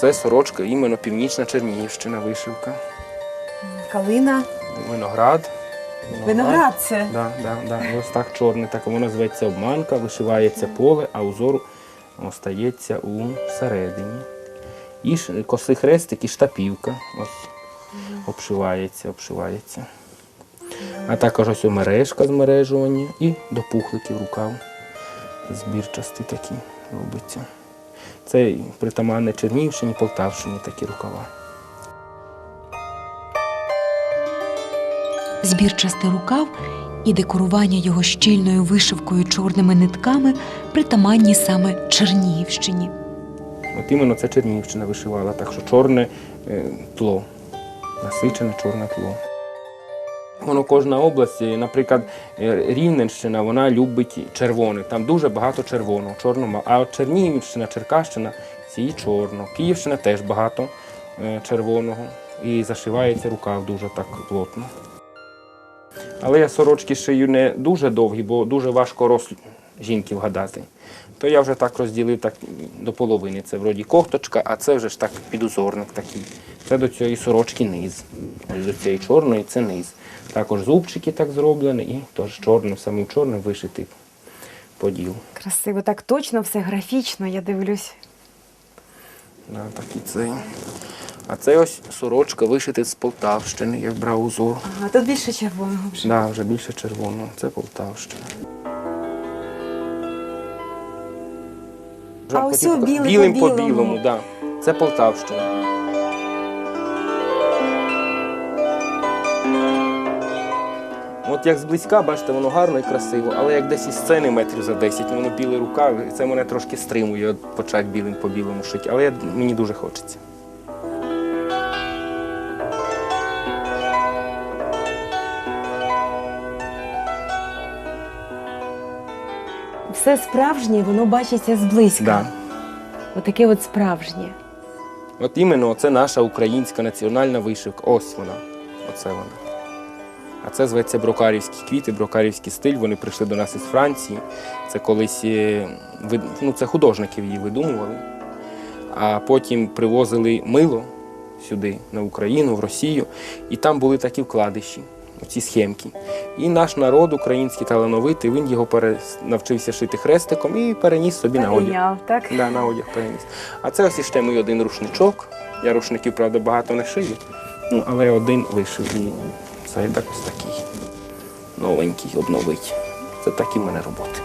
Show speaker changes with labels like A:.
A: Це сорочка, іменно північна Чернігівщина, вишивка.
B: Калина.
A: Виноград.
B: Виноград це.
A: Да, да, да. Ось так чорне, так воно зветься обманка, вишивається поле, а узор остається у середині. І косий хрестик і штапівка. Ось обшивається, обшивається. А також ось мережка з мережування і до пухликів рукав. Збірчасті такі робиться. Це притаманне Чернігівщині, Полтавщині такі рукава.
C: Збір Збірчастий рукав і декорування його щільною вишивкою чорними нитками притаманні саме Чернігівщині.
A: От іменно це Чернігівщина вишивала, так що чорне е, тло, насичене чорне тло. Воно кожна область, наприклад, е, Рівненщина, вона любить червоне. Там дуже багато червоного, чорного. А Чернігівщина, Черкащина ці чорно. Київщина теж багато е, червоного. І зашивається рукав дуже так плотно. Але я сорочки шию не дуже довгі, бо дуже важко рост жінки вгадати. То я вже так розділив так до половини. Це вроді кофточка, а це вже ж так підузорник такий. Це до цієї сорочки низ. Ось до цієї чорної це низ. Також зубчики так зроблені і теж чорним, самим чорним вишитий поділ.
B: Красиво, так точно, все графічно, я дивлюсь.
A: Да, так і цей. А це ось сорочка вишита з Полтавщини, як брав узор.
B: Ага, тут більше червоного вже.
A: Да, вже більше червоного. Це Полтавщина.
B: А ось
A: Хотів
B: о,
A: показати. білим
B: по
A: по
B: білому.
A: білому, да. Це Полтавщина. От як зблизька, бачите, воно гарно і красиво, але як десь із сцени метрів за 10, воно білий рукав, і це мене трошки стримує от почати білим по білому шити. Але я, мені дуже хочеться.
B: Все справжнє, воно бачиться зблизька.
A: Да.
B: Отаке от справжнє.
A: От іменно це наша українська національна вишивка. Ось вона. Оце вона. А це зветься брокарівські квіти, брокарівський стиль. Вони прийшли до нас із Франції. Це колись е, ну, це художників її видумували. А потім привозили мило сюди, на Україну, в Росію, і там були такі вкладиші, ці схемки. І наш народ, український талановитий, він його навчився шити хрестиком і переніс собі на одяг.
B: Так?
A: Да, на одяг переніс. А це ось іще мій один рушничок. Я рушників, правда, багато не шию. Ну, але один вишив це ось такий. Новенький, обновить. Це такі в мене роботи.